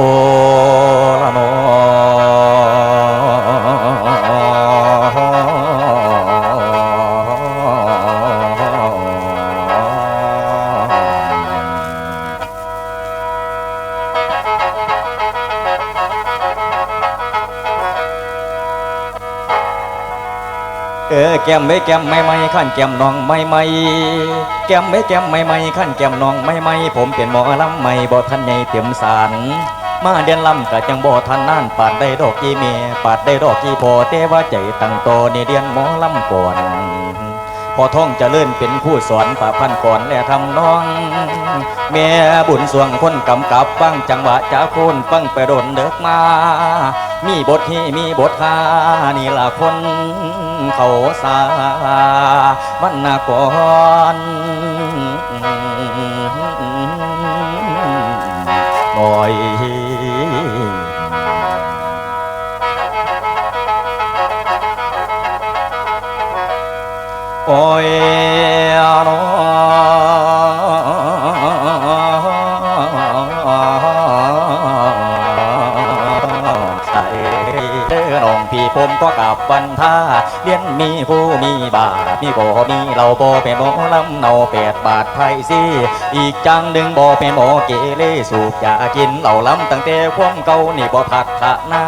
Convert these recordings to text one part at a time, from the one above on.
โอละนอเออแก้มไม่แก้มไม่ไม่ขั้นแก้มน้องไม่ไม่แก้มไม่แก้มไม่ไม่ขั้นแก้มน้องไม่ไม่ผมเป็นหมอลำไม่บ่ทันใหญ่เต็มสาร มาเดือนลำกะจังบ่ทันนานปาดได้ดอกกี่เมียปาดได้ดอกกี่พอแต่ว่าใจตั้งโตในเดือนหมอลำก่อน พอท่องจะเลื่อนเป็นผู้สอนป่าพันก่อนและทำน้องแม่บุญสวงคนกำกับฟังจังหวะจ้าคนฟังไปโดนเด็กมา มีบทที่มีบทฮานี่ละคนเขาสามันนาก่อนหน่อย พี่ผมก็กลับวันท่า วียนมีผู้มีบาทมีโกมีเราโบเป็นหมอลำเนาแปดบาทไทยสิอีกจังหนึ่งบ่เป็นหมอเกเรสูบยากินเหล้าล้ำตั้งแต่ความเก่านี่บ่พัฒนา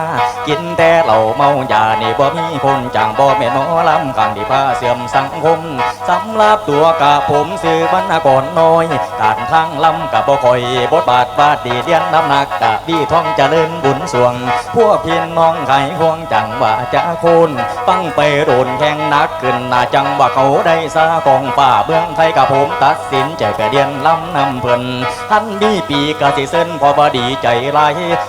กินแต่เหล้าเมายานี่บ่มีคนจังบ่แม่นหมอลำขังที่พาเสื่อมสังคมสำหรับตัวกะผมซื้อบรรณกรน้อยการทางลำกะบ่คอยบทบาทบาดดีเดียนน้ำหนักกะดีท่องเจริญบุญสวง พวกพี่น้องไข่ห่วงจังว่าจะคุณฟังไปโดนแข่งนักขึ้นหนาจังว่าเขาได้ซากองฝ่าเบื้องไทยกับผมตัดสินใจกระเดียนลำนำเพิ่นท่านมีปีกะสิเส้นพอบดีใจไหล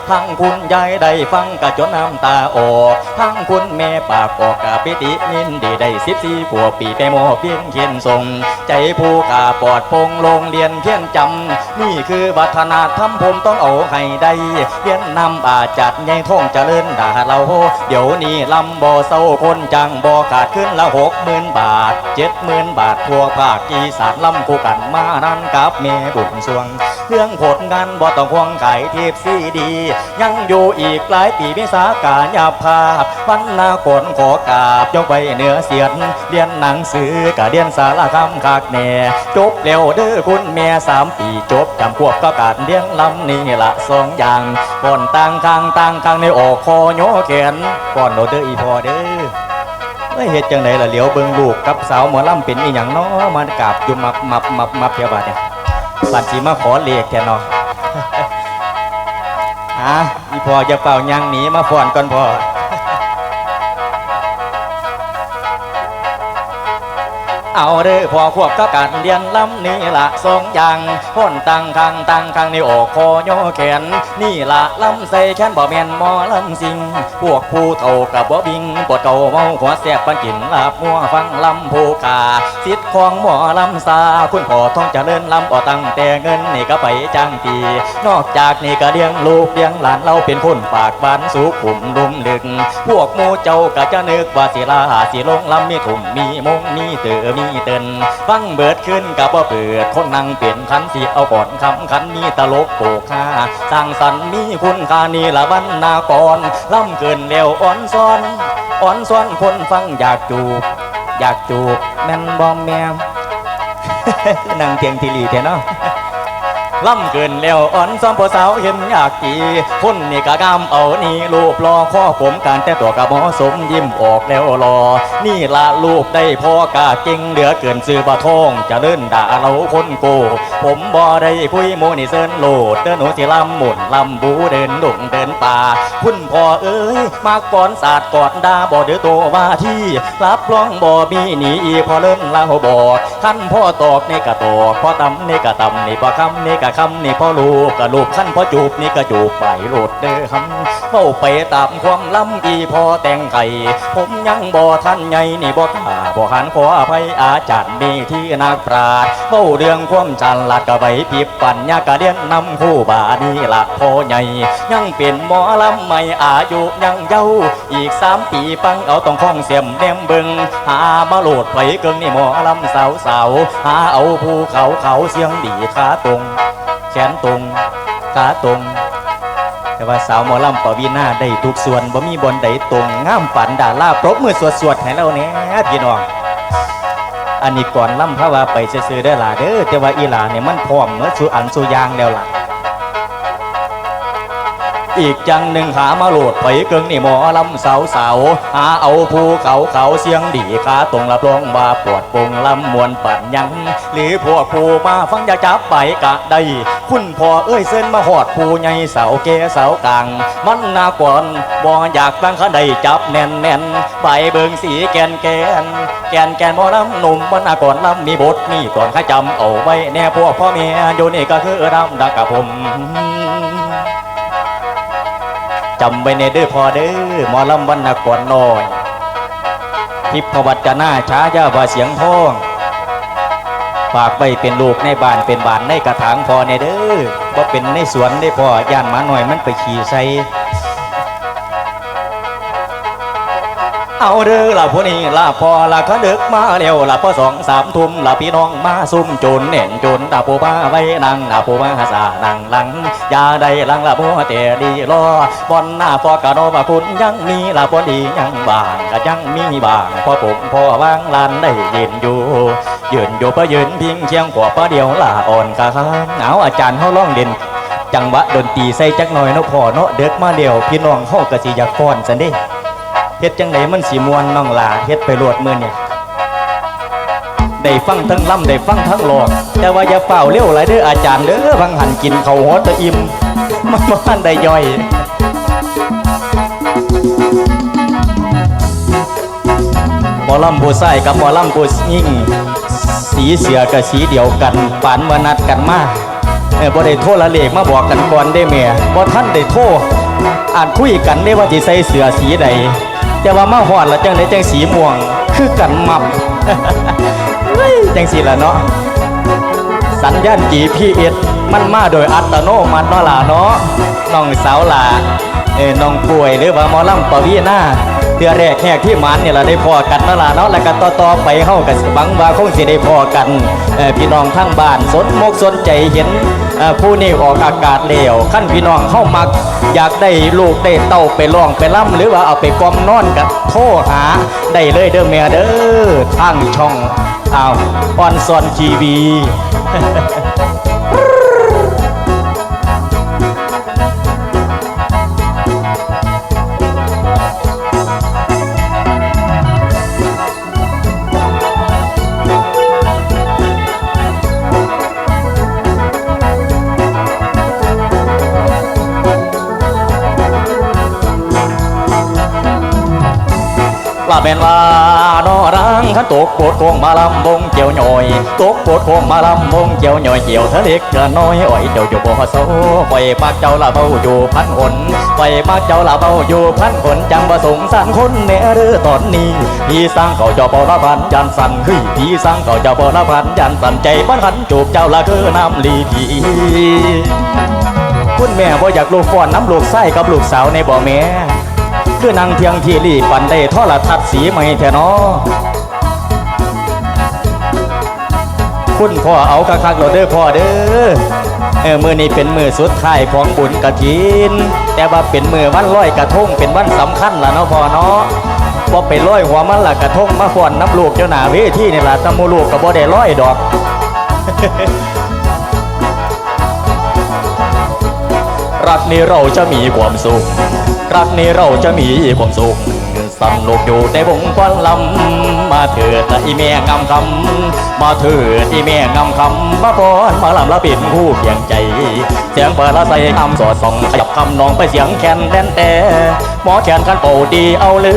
ทั้งคุณยายได้ฟังกะจนน้ำตาออกทั้งคุณแม่ปากออกกะปิตินินดีได้สิบสี่ขวบปีแต่โมเพียงเขียนทรงใจผู้กาปลอดโปร่งโรงเรียนเพียงจำนี่คือวัฒนธรรมผมต้องเอาให้ได้เรียนนำอาจัดใหญ่ท่องเจริญด่าเราเดี๋ยวนี้ลำบ่เศร้าคนจังบ่ขาดขึ้นละหกหมื่นบาทเจ็ดหมื่นบาททั่วภาคอีสานลำคู่กันมานั่นกับแม่บุญสวง เรื่องผลงานบ่ต้องห่วงไก่เทปซีดี ยังอยู่อีกหลายปีวิสาการยาภาพวันนาคนขอกาบยกไปเหนือเสียนเรียนหนังสือกะเรียนสารคำคากแน่จบเร็วเด้อคุณแม่สามปีจบจำพวกก็การเลี้ยงลำนี่ละสองอย่างก่อนต่างข้างต่างข้างในออกคอโยแขนก่อนโดเด้ออีพอเด้อ เอ้ยเฮ็ดจังไดล่ะเหลียวเบิ่งลูกกับสาวหมอลำเป็นอีหยังเนาะมันกราบอยู่มับมับมับมับเพียบาดเนี่ยบัดสิมาขอเลขแทนเนาะฮะอีพอจะเป่ายังหนีมาฟ้อนก่อนพอ เอาเด้อพอควบกับการเรียนลำนี่ละสองอย่างพ้นตังทางตังทางในออกคอยอแขนนี่ละลำใส่แขนบ่แม่นหมอลำสิง พวกผู้เฒ่ากับบ่บิงปวดเก่าเมาหัวแสบปันกินลาบมัวฟังลำผู้กาสิทธิ์ของหมอลำซาคุณพ่อท้องจเจริญลำบ่ตั้งแต่เงินนี่ก็ไปจ้างปีนอกจากนี่ก็เลี้ยงลูกเลี้ยงหลานเราเป็นคนปากบานสุขุมดุมลึกพวกมูเจ้าก็จะนึกว่าสิลาสิลงลำมีถุ่มมีมงมีเตือมีเต้นฟังเบิดขึ้นกับว่าเปิดคนนั่งเปลี่ยนคันสีเอาก่อนคำคันมีตลกโปกฮาสร้างสรรค์มีคุณค่านี่ละบรรณากรล่ำเกินเร็วอ่อนซ้อนอ่อนซ้อนคนฟังอยากจูบ อยากจูบแม่นบอมแมวนั่งเตียงทีลีเถอะเนาะ ล่ำเกินแล้วอ่อนซ้อมผู้สาวเห็นอยากจีคนนี่กะกำเอานี่รูปรอข้อผมการแต่ตัวกะหมอสมยิ้มออกแล้วรอ นี่ละลูกได้พ่อกะเก่งเหลือเกินซื้อบะทองจะเดินด่าเราคนโกผมบ่ได้คุยโมนี่เซินโหลดเดินหนูสิลำหมุนลำบูเดินดงเดินป่าคุณพ่อเอ้ยมาก่อนศาสตร์กอดดาบ่เดือตัวว่าที่รับรองบ่มีหนีอีพอเลิ่นเล่าบอกขั้นพ่อตอกนี่กะตอกพ่อตำนี่กะตำนี่พ่อคำนี่กะคำนี่พ่อลูกกะลูกขั้นพ่อจูบนี่กะจูบไปโหลดเด้อคำเข้าไปตามความล้ำอีพอแต่งไก่ผมยังบ่ทันไงนี่บ่กล้าบ่หันขออภัยอาจารย์มีที่นักปราชญ์เฝ้าเรื่องความจันลัดกะไว้ปีบปัญญากะเดียนนำคู่บานี่ละพ่อใหญ่ยังเป็นหมอลำไม่อายุยังเย้าอีกสามปีฟังเอาต้องคล้องเสียมแนมบิงหามาโหลดไผเกิงนี่หมอลำสาวสาวหาเอาภูเขาเขาเสียงดีขาตรง แขนตรงขาตรง แต่ว่าสาวหมอลำปวีนาได้ทุกส่วนบ่มีบนใดตรงงามฝันด่าลาปรบมือสวดๆให้เราเนี่ยพี่น้องอันนี้ก่อนล่ำพระว่าไปซื้อได้ล่ะเด้อแต่ว่าอีหลาเนี่ยมันพร้อมเมื่อสุอันสุยางแล้วล่ะ อีกจังหนึ่งหามาโหลดไปเกิงนี่หมอลำสาวสาวหาเอาภูเขาเขาเสียงดีขาตรงรับรองว่าปวดปงลำมวนปัดยัง หรือพวกผู้มาฟังอยากจับไปกะได้ คุณพ่อเอ้ยเส้นมาหอดผู้ใหญ่เสาเกเสากลาง มันนากวนบ่อยากฟังขาได้จับแน่นแน่นไปเบิงสีแกนแกนแกนแกนหมอลำหนุ่มมันอาก่อนลำมีบทมีตอนข้าจำเอาไว้แน่พวกพ่อเมียอยู่นี่ก็คือดำดักกับผม จำไว้ในเด้อพอเด้อหมอลำวันนกรน้อยทิพวัจนาช้ายาว่าเสียงพ้องฝากไปเป็นลูกในบ้านเป็นบ้านในกระถางพอในเด้อว่าเป็นในสวนได้พอย่านหมาหน่อยมันไปขี่ใส่ เอาเด้อละพวกนี้ละพอละเขาดึกมาเร็วละพอสองสามทุ่มละพี่น้องมาซุ่มโจนเน่นโจนดาปูมาไว้นังดาปูมาสานังหลังยาได้หลังละพัวเตดีรอบอนหน้าพอกระโนบาคุณยังมีละพอดียังบางก็ยังมีบางพอผมพอวางลานได้ยืนอยู่ยืนอยู่พอยืนพิงเชียงขวบพอเดียวละอ่อนกะข้างเอาอาจารย์เขาร้องเด่นจังหวะดนตรีใส่จักหน่อยเนาะพ่อเนาะเด็กมาเดียวพี่น้องเฮากะสิอยากฟ้อนซันเด้ เฮ็ดจังไดมันสิมวนน้องลาเฮ็ดไปรวดมือเนี่ยได้ฟังทั้งล่ำได้ฟังทั้งหลอกแต่ว่าอย่าเฝ้าเร็วหลเด้ออาจารย์เด้อฟังหันกินเขาวหอตะอิ่มมันบ่ทันได้ย่อยหมอลำผู้ใส่กับหมอลำผู้ยิ่งสีเสือกับสีเดียวกันปานมานัดกันมาเออบ่ได้โทรละเลขมาบอกกันก่อนได้แม่บ่ท่านได้โทรอ่านคุยกันได้ว่าสิใส่เสือสีใด แต่ว่ามาหอดแล้วจังได้จังสีม่วง คือกันมับเจังสีละเนาะ สัญญาณ GPS มันมาโดยอัตโนมัติเนาะล่ะเนาะน้องสาวล่ะเอ้น้องป่วยหรือว่าหมอลำปวีนาเทือแรกแหกที่มันเนี่ยเราได้พอกันเนาะล่ะเนาะแล้วก็ต่อต่อๆไปเฮากันหวังว่าคงสิได้พอกันเอ่อพี่น้องทั้งบ้านสนมกสนใจเห็นผู้นี้ออกอากาศเร็วขั้นพี่น้องเข้ามัก อยากได้ลูกได้เต้าไปร้องไปล่ำหรือว่าเอาไปกล่อมนอนกับโทหา ได้เลยเด้อแม่เด้อทางช่องอ้าวออนซอนทีวี ว่าเป็นว่านอรังขันตกปวดโคงมาลำบงเจียวหน่อยตกปวดโคงมาลำบงเจียวหน่อยเจียวเธอเล็กเธอน้อยอ่อยเจ้าอยู่บ่โซปล่อยปากเจ้าละเบาอยู่พันคนปปากเจ้าละเบาอยู่พันคนจังประสงสารคนเนเรือตอนนี้พี่สร้างเขาเจ้าบ่ละพันยันสันเฮ้ยพี่สร้างเขาเจ้าบ่ละพันยันสันใจบ้านหันจูบเจ้าละคือน้ำลีพีคุณแม่บ่อยากลูกฟ้อนน้ำลูกไส้กับลูกสาวในบ่อแม่คือนางเทียงที่รีปันได้ทอละทัดสีไม่แท้นอ คุณพ่อเอาคักๆโหลดเด้อพ่อเด้อเออมือนี้เป็นมือสุดท้ายของบุญกระถิน แต่ว่าเป็นมือวันลอยกระทงเป็นวันสำคัญล่ะเนาะพ่อเนาะพอไปลอยหัวมันละกระทงมาฟ้อนน้ำลูกเจ้าหน้าเวทีนี่ล่ะตะมูลูกก็บ่ได้ลอยดอกรักนี้เราจะมีความสุข รักนี้เราจะมีความสุข สนุกอยู่ในวงควันลำมาเถิดอีแม่งามคำมาเถิดอีแม่งามคำมาพรมาลำละเป็นคู่เพียงใจ เสียงเปิดละใส่คำสอดส่องขยับคำนองไปเสียงแคนแดนแต่หมอแคนกันเป่าดีเอาเหลื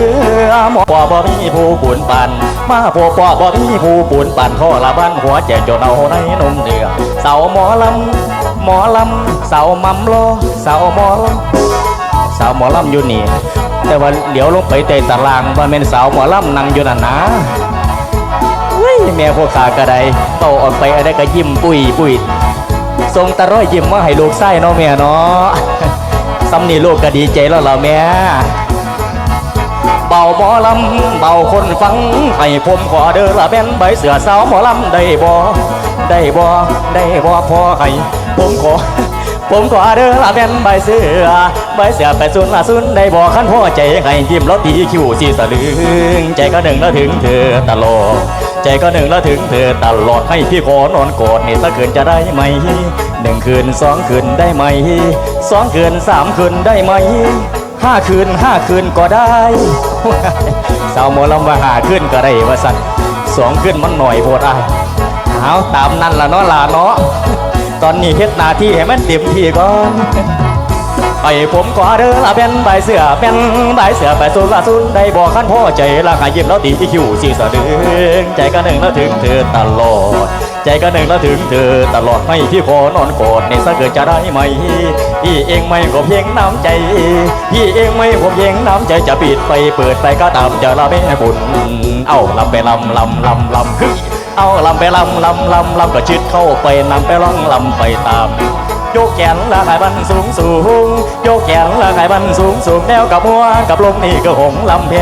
อหมอปอบ่มีผู้บุญปันมาพวปอบ่มีผู้บุญปันข้อละบ้านหัวแจกจนเอาในนมเดือเสาหมอลำหมอลำเสามัมโลเสาหมอลำสาวหมอลำอยู่นี่ แต่ว่าเดี๋ยวลงไปเตะตารางว่าเป็นสาวหมอลำนั่งอยู่นั่นนะเฮ้ยแม่พวกขากระไดโตออกไปอะไรก็ยิ้มปุยปุยทรงตะร้อยยิ้มว่าให้ลูกไส้เนาะแม่เนาะซ้ำนี่ลูกก็ดีใจแล้วล่ะแม่เบาหมอลำเบาคนฟังให้ผมขอเด้อละแม่นใบเสือสาวหมอลำได้บ่ได้บ่ได้บ่พอให้ผมขอ ผมขอเด้อละเป็นใบเสือใบเสือไปสุนละสุนได้บอกขันพ่อใจให้ยิ้มแล้วตีคิวสีสะลึงใจก็หนึ่งแล้วถึงเธอตลอดใจก็หนึ่งแล้วถึงเธอตลอดให้พี่ขอนอนกอดนี่สักคืนจะได้ไหมหนึ่งคืนสองคืนได้ไหมสองคืนสามคืนได้ไหมห้าคืนห้าคืนก็ได้สาวหมอลำว่าหาคืนก็ได้ว่าสันสองคืนมันหน่อยโพดอ้ายเอาตามนั้นละเนาะลาเนาะ ตอนนี้เฮ็ดหน้าที่ให้มันเต็มที่ก่อนไอผมก็เด้อละเป็นใบเสือเป็นใบเสือไปสุดละสุดได้บอกขันพ่อใจละหายิ้มแล้วตีพี่คิวสีสะดึงใจก็หนึ่งแล้วถึงเธอตลอด ใจก็หนึ่งแล้วถึงเธอตลอดให้พี่ขอนอนกอดในสักเกิดจะได้ไหมพี่เองไม่ก็เพียงน้ำใจพี่เองไม่ผมเพียงน้ำใจจะปิดไปเปิดไปก็ตามจะละแม่บุญเอาลำไปลำลำลำลำ เอาลำไปลำลำลำลำก็ชิดเข้าไปนำไปล่องลำไปตามโยกแขนละไหบันสูงสูงโยกแขนละไหบันสูงสูงแนวกับหัวกับลมนี่ก็หงลำเพ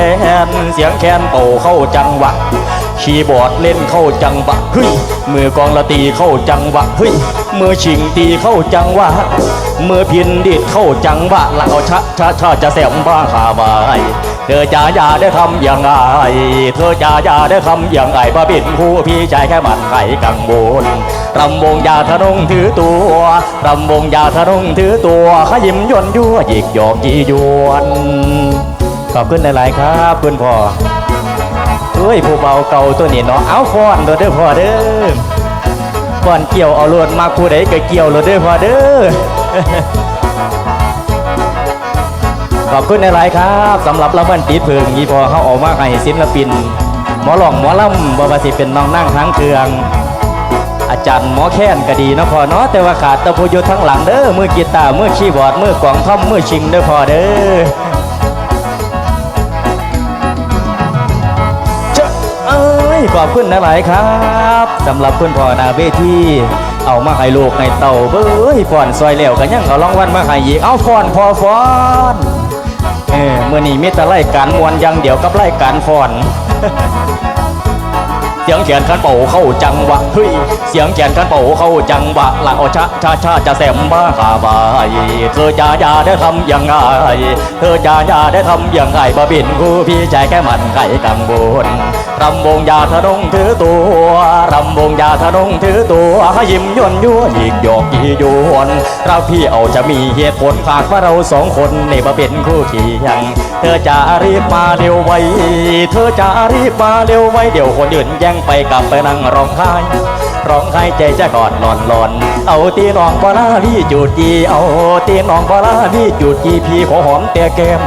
นเสียงแคนโตเข้าจังหวะ คีย์บอร์ดเล่นเข้าจังหวะเฮ้ยมือกองละตีเข้าจังหวะเฮ้ยมือชิงตีเข้าจังหวะมือพินดีดเข้าจังหวะแล้วเอาชะชะชะจะแสมบ้าขาบายเธอจะอย่าได้ทำอย่างไรเธอจะอย่าได้ทำอย่างไรบ้าบินผู้พี่ชายแค่มันไข่กังวลรำวงยาทะนงถือตัวรำวงยาทะนงถือตัวขยิมยวนยั่วหยิกหยอกจียวนขอบคุณหลาย ๆ ครับ คุณพ่อ เฮ้ยผู้เบาเก่าตัวนี้เนาะเอาฟอนเด้อเด้อพอเด้อฟอนเกี่ยวเอาลวดมาผู้ใดก็เกี่ยวเลยเด้อพอเด้อขอบคุณหลายครับสำหรับรางวัลติดเพิงยี่พอเขาออกมาให้ศิลปิน หมอหลองหมอลำบว่าสิเป็นน้องนั่งทั้งเครือง อาจารย์หมอแค้นก็ดีนะพอเนาะแต่ว่าขาดตะพูยทั้งหลังเด้อมือกีตาร์มือคีย์บอร์ดมือกลองท่อมมือชิงเด้อพอเด้อ ขอบคุณหลายๆครับสำหรับคุณพ่อนาเวทีเอามาให้ลูกให้เต่าเบ้ยฟอนซอยเหลวกันยังเอาลองวันมาให้อีกเอาฟอนพอฟอนเออมื่อนี้มีแต่ไล่การมวนยังเดี๋ยวกับไล่การฟอน เสียงแขนขันเป่าเข้าจังหวะเฮ้ยเสียงแขนขันเป่าเข้าจังหวะละเอชะชาชาจะแซมบ้าขาบายเธอจะยาได้ทำย่างไรเธอจะยาได้ทำย่างไรบ่บินกูพี่ใจแค่มันไก่กังวลรำวงยาทะนงถือตัวรำวงยาทะนงถือตัวให้ยิ้มย่นยั่วหยิกหยอกยี่ยวนเราพี่เอาจะมีเหตุผลฝากว่าเราสองคนนี่มาเป็นคู่เคียง เธอจะรีบมาเร็วไวเธอจะรีบมาเร็วไวเดี๋ยวคนอื่นแย่งไปกลับไปนั่งร้องไห้ร้องไห้ใจจะกอดนอนหลอน เอาตีน้องปลาพี่จุดจีเอาตีน้องปลาพี่จุดจีพี่ขอหอมแต่แก้ม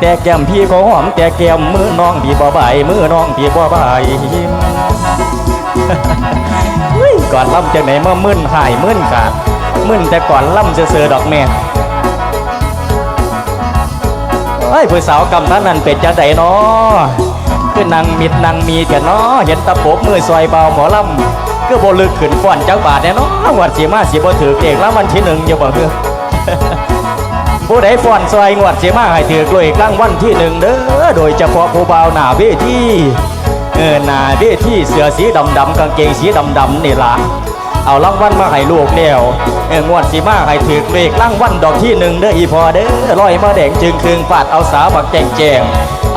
แต่แก้มพี่ขอหอมแต่แก้มมือน้องพี่บ่บายมือน้องพี่บ่บายก่อนล่ำจากไหนเมามึนหายมึนขาดมึนแต่ก่อนล่ำเสือดอกแม่เฮ้ผู้สาวกำนั้นนั่นเป็นจังไดเนาะ คือนางมิดนางมีเถอะเนาะเห็นตะปบมือซอยเบาหมอลำก็บลึกขึ้นฟ้อนจักบาทแน่นาะงวดสีมาสีบ่ถือเอกแล้ววันที่หนึ่งอย่าบอกเถอผู้ใดฟ้อนซอยงวดสีมาให้ถือกล้วยกลางวันที่หนึ่งเด้อโดยเฉพาะผู้บ่าวหน้าเวทีเออหน้าเวทีเสื้อสีดำดำกางเกงสีดำดำนี่ล่ะเอารางวัลมาให้ลูกเดียวเอองวดสีมาให้ถือเลขรางวัลดอกที่หนึ่งเด้ออีพอเด้อลอยมาแดงจึงคืงฟาดเอาสาวบักแจงแจง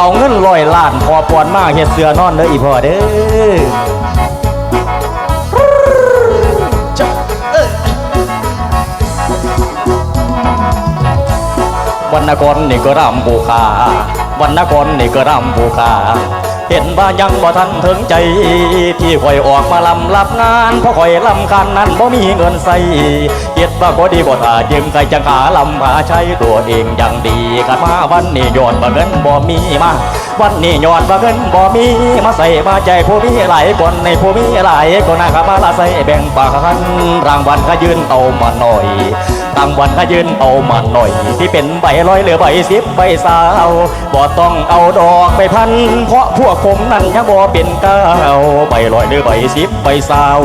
เอาเงินลอยล้านพอปอนมากเฮ็ดเสือนอนเด้ออีพอเด้อจ๊ะเอ้ยวันนกรนี่ก็รำบูคาวันนกรนี่ก็รำบูคาเห็นว่ายังบ่ทันถึงใจที่ข่อยออกมาลำรับงานเพราะข่อยลำคันนั้นบ่มีเงินใส่ เฮ็ดว่าก็ดีบ่ท่าจึงใส่จังขาลำมาใช้ตัวเองอย่างดีกันมาวันนี้ยอดว่เงินบ่มีมาวันนี้ยอดว่เงินบ่มีมาใส่มาใจผู้มีหลายคนในผู้มีหลายคนนะครับมาละใส่แบ่งปันรางวัลก็ยืนโตมาหน่อยรางวัลก็ยืนโตมาหน่อย ที่เป็นใบร้อยหรือใบสิบใบสาวบ่ต้องเอาดอกไปพัน เพราะพวกผมนั้นยังบ่เป็นเก้าใบร้อยหรือใบสิบใบสาว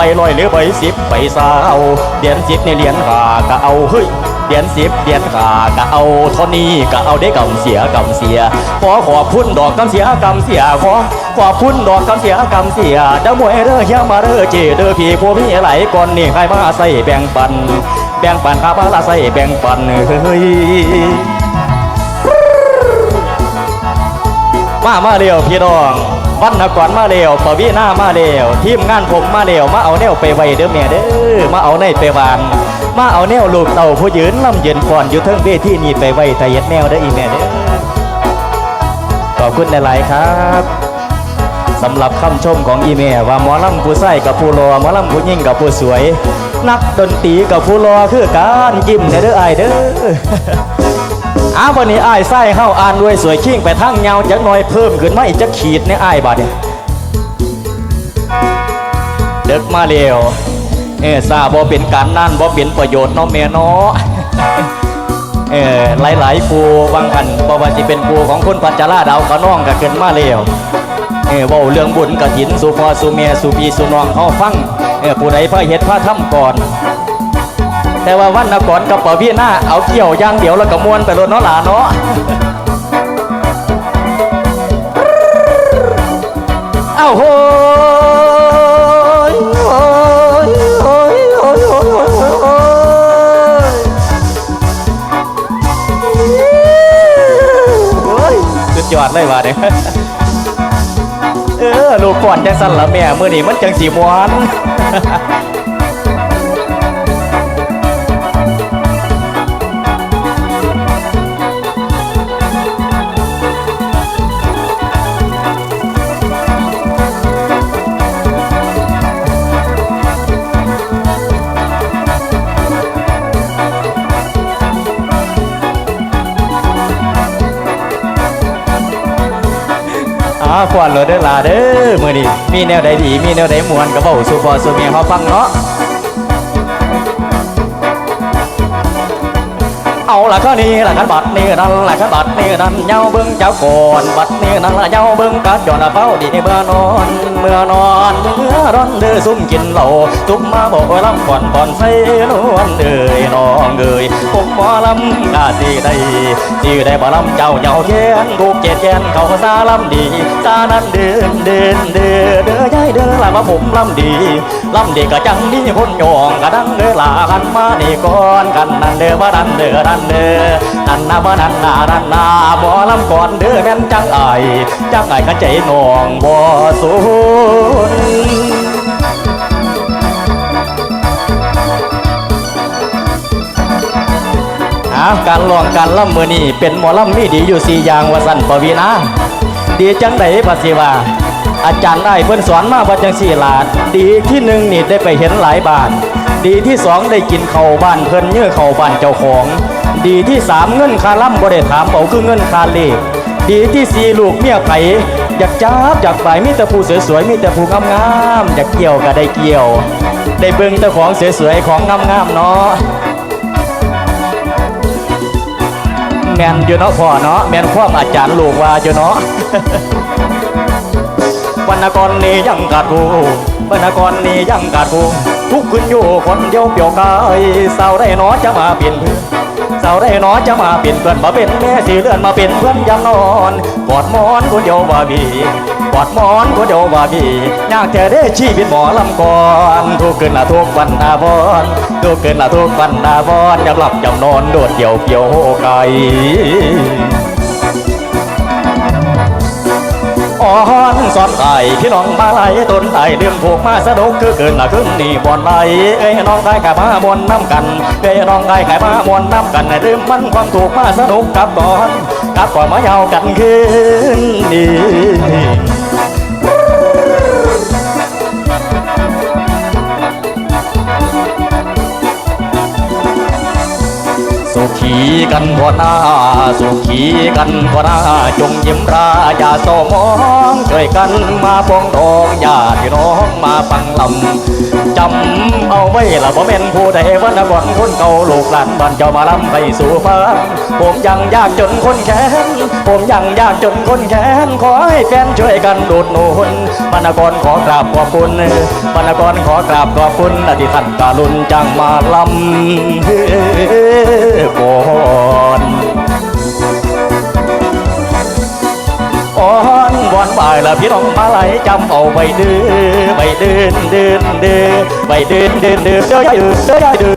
ใบร้อยหรือใบสิบใบสาวเดือนสิบในเหรียญหาก็เอาเฮ้ยเดือนสิบเดือนขาก็เอาเท่านี้ก็เอาได้กำเสียกำเสีย ขอขอบคุณดอกกำเสียกำเสียขอขอบคุณดอกกำเสียกำเสียเด้อมวยเด้อเฮียมาเด้อเจเด้อพี่ผู้มีหลก่อนนี่ใครมาใส่แบ่งปัน แบ่งปันข้าพละใส่แบ่งปันเฮ้ยมามาเร็วพี่น้อง วันนกรมาเร็วปวีหน้ามาเร็วทีมงานผมมาเร็วมาเอาแนวไปไว้เด้อแม่เด้อมาเอาในไปวางมาเอาแนวลูกเต่าผู้ยืนลำเยืนก่อนอยู่เทิงเวทีนี่ไปไว้แต่ย็ดแนวเด้อีแม่เด้อขอบคุณหลายๆครับสำหรับคำชมของอีเมลว่าหมอลำผู้ใส่กับผู้รอหมอลำผู้ยิ่งกับผู้สวย นักดนตรีกับผู้รอคือการยิ้มเด้อไอเด้อ อ้าววันนี้ไอ้ายไส้เข้าอ่านด้วยสวยขิ้งไปทั้งเงาจักหน่อยเพิ่มขึ้นมาอีกจะขีดในไอ้ายบาดเนี่ยเด็กมาเร็วเออซาบ่เป็นการนั่นบ่เป็นประโยชน์เนาะแม่เนาะเออหลายๆปูบางอันบ่ว่าสิเป็นปูของคนปัจจาราดาวขน้องก็เกินมาเร็วเออว้าเรื่องบุญกระถินสุพอสุเมียสุปีสุนองเขาฟังเออผู้ใดพระเฮ็ดพระทำก่อน แต่ว่าวันก่อนกับเป๋าพี่หน้าเอาเกี่ยวย่างเดี๋ยวแล้วก็มวนไปโดนน้อหลาเนาะเอาโหสุดยอดเลยว่ะเนี่ยเออลูกก่อนจังสันละแม่มือนี่มันจังสีมวน ควันเลยเด้อลาเด้อมื้อนี้มีแนวใดดี มีแนวใดมวนก็เว้าสู่พ่อสู่แม่เฮาฟังเนาะ เอาละก็นี่ละกันบัดนี่นั่นละกันบัดนี่นั่นเหยาเบิ่งเจ้าก่อนบัดนี่นั่นละเหยาเบิ่งกัดจอนเฝ้าดีเมื่อนอนเมื่อนอนเมื่อร้อนเด้อซุ่มกินเหล้าทุกมาบอกลำก่อนก่อนใส่นวลเอ้ยน้องเอ้ยผมหมอลำกาสิได้สิได้บ่ลำเจ้าเหยาแค้นถูกเจ็ดแกนเขาซาลำดีซานั้นเดินเดินเดินเด้อยายเด้อละว่าผมลำดีลำดีก็จังนี่คนยองกะดังเด้อลากันมานี่ก่อนกันนั่นเด้อบ่ดันเด้อดันเด้อนั่นนะบ่นันนานันนาบ่ลำก่อนเด้อแม่นจังไอจังไอกันใจน้องบ่สูนอ้าการลองการล่ำมือนี่เป็นหมอล่ำมีดีอยู่สี่อย่างวาสันปวีนาดีจังไดภาษีว่าอาจารย์ได้เพิ่นสอนมาว่าจังสี่ลาด ดีที่หนึ่งนี่ได้ไปเห็นหลายบ้าน ดีที่สองได้กินเข้าบ้านเพิ่นเยื่อเข้าบ้านเจ้าของ ดีที่สามเงินคาล่ำบ่ได้ถามเอาคือเงินคาเลขดีที่สี่ลูกเมียไผอยากจับอยากไปมีแต่ผู้สวยๆมีแต่ผู้งามๆอยากเกี่ยวก็ได้เกี่ยว ได้เบิ่งแต่ของสวยๆของงามๆเนาะแมนอยู่เนาะพ่อเนาะแมนความอาจารย์ลูกว่าอยู่เนาะวรรณกรนี่ยังกาดกูวรรณกรนี่ยังกาดกูทุกคืนอยู่คนเดียวเปลี่ยวกายสาวได้เนาะจะมาเปลี่ยนเพื่อน สาวได้นาะจะมาเปลี่ยนเพื่อนมาเป็นแม่สีเลื่อนมาเป็นเพื่อนยังนอนกอดหมอนคนเดียวว่าบีกอดหมอนคนเดียวว่าบีอยากจะได้ชีวิตหมอลำก่อนทุกคืนละทุกวันนาบอนทุกคืนละทุกวันนาบอนอยากหลับอยากนอนโดดเดี่ยวเปลี่ยวไกลอ่อ สอนไอ้พี่น้องมาไหลต้นไอ้เรื่องผูกมาสะดกคือเกินหน้าขึ้นนี่บอนไล่เอ้ยน้องได้ขายมาบนน้ำกันเอ้ยน้องได้ขายมาบนน้ำกันในเรื่องมันความถูกมาสนุกกับก่อนกับก่อนมายาวกันคืนนี้ ขีกันบ่หน้า สุขีกันบ่หน้า จงยิ้มราอย่าโศมองช่วยกันมาปองดองอย่าพี่น้องมาฟังลำจำเอาไว้ละบ่แม่นผู้ใดวันนก่อนคนเก่าลูกหลานบ้านเจ้ามาลำไปสู่ฟ้าผมยังยากจนคนแค้น ผมยังยากจนคนแค้นขอให้แฟนช่วยกันดูดหนุนบรรณกรขอกราบขอบคุณบรรณกรขอกราบขอบคุณอธิท่านกาลุนจังมาลำก่อนอ่อนวอนบ่ายละพี่น้องมาไหลจำเอาไปดื้อไปเดินเดินเดินไปเดินเดินเดินเด้อยายเด้อเด้อยายเด้อ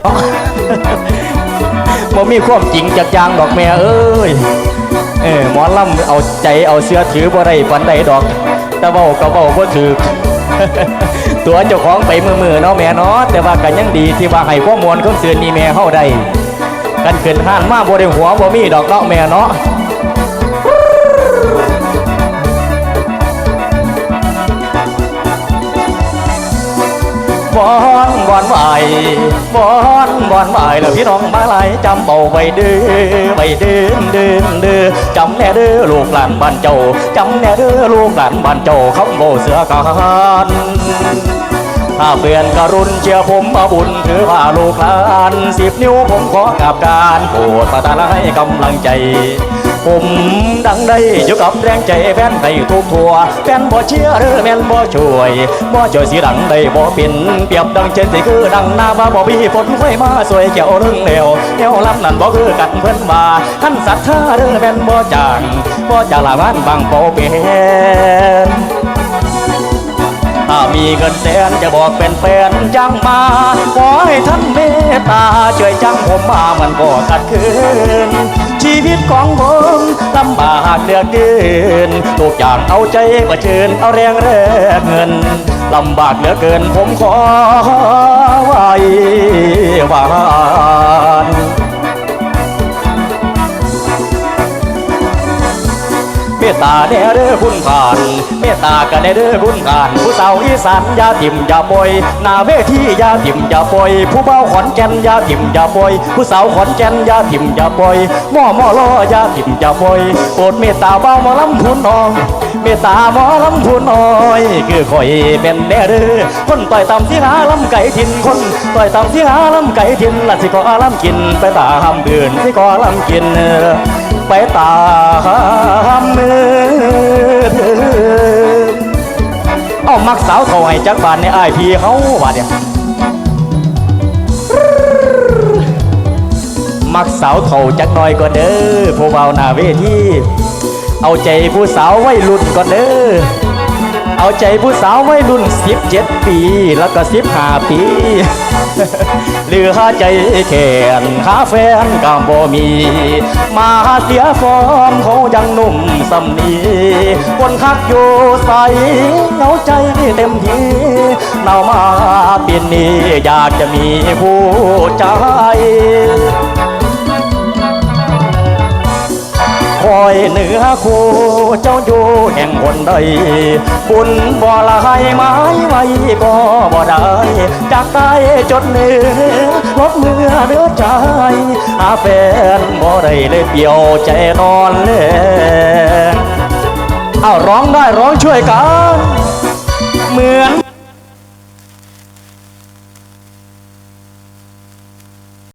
บ่มีความจริงจากอยางดอกแม่เอ้ย เออหมอลำเอาใจเอาเสื้อถือบ่ได้ปันใดดอก แต่เว้าก็เว้าบ่ถูกตัวเจ้าของไปมือๆเนาะแม่เนาะแต่ว่าก็ยังดีที่ว่าให้ข้อมูลคนเสือนี่แม่เฮาได้กันขึ้นห้านมาบ่ได้หัวบ่มีดอกเนาะแม่เนาะบอนบอนไหว บอนบอนไหวแล้วพี่น้องมาไหลายจำเบาไว้เด้อไว้เดินเดินเด้อจำแน่เด้อลูกหลานบ้านเจ้าจำแน่เด้อลูกหลานบ้านเจ้าคำโบเสือกันถ้าเพื่อนกรุณเชียร์ผมมาบุญถือว่าลูกหลานสิบนิ้วผมขอกับการโปรดประทานให้กำลังใจ ผมดังได้อยู่กับแรงใจแฟนไทยทุกทัวแฟนบ่เชื่อหรือแม่นบ่ช่วยบ่ช่วยสิดังได้บ่เป็นเปรียบดังเช่นที่คือดังหน้าบ่บ่มีฝนค่อยมาสวยเกี่ยวเรื่องเดียวเดียวลำนั้นบ่คือกันเพิ่นมาท่านศรัทธาหรือแม่นบ่จางบ่จางละบ้านบางโปเป็น ถ้ามีเงินแสนจะบอกเป็นแฟนจังมา ขอให้ท่านเมตตาช่วยจังผมมามันก็ขัดขืน ชีวิตของผมลำบากเหลือเกินทุกอย่างเอาใจประเชิญเอาแรงแรกเงินลำบากเหลือเกินผมขอไว้วาน ตตาแน่เด้อคุณผ่าน เมตตากันแน่เด้อคุณผ่าน ผู้สาวอีสานอย่าติ่มอย่าปล่อยหน้าเวทีอย่าติ่มอย่าปล่อยผู้เบาขอนแก่นอย่าติ่มอย่าปล่อยผู้สาวขอนแก่นอย่าติ่มอย่าปล่อยหม้อหม้อล้ออย่าติ่มอย่าปล่อยโปรดเมตตาเบาหมอลำพูนน้องเมตตาหมอลำพูนน้อย คือข่อยเป็นแน่เด้อคนต่อยตำที่หาลำไก่ทินคนต่อยตำที่หาลำไก่ทินละสิขอลำกิน ไปตามเดือนสิขอลำกิน ไปตามมือนเอามักสาวเท่าให้จักบานในไอพี่เขาว่าเนี่ยมักสาวเท่าจักหน่อยก็เด้อผู้เบาหน้าเวที เอาใจผู้สาวไว้รุ่นก็เด้อ เอาใจผู้สาววัยรุ่น17ปีแล้วก็15ปีเหลือใจแขนหาแฟนก็บ่มี มาเสียฟอร์มเขายังหนุ่มสำนีคนคักอยู่ใสเอาใจเต็มทีเนามาเปลี่ยนนี้อยากจะมีผู้ใจ คอยเหนือคู่เจ้าอยู่แห่งคนใดบุญบ่ละให้ไม้ไว้ก็บ่ได้จากใต้จดเหนือลบเมื่อเดือใจหาแฟนบ่ได้เลยเปี่ยวใจนอนเลยเอาร้องได้ร้องช่วยกันเหมือน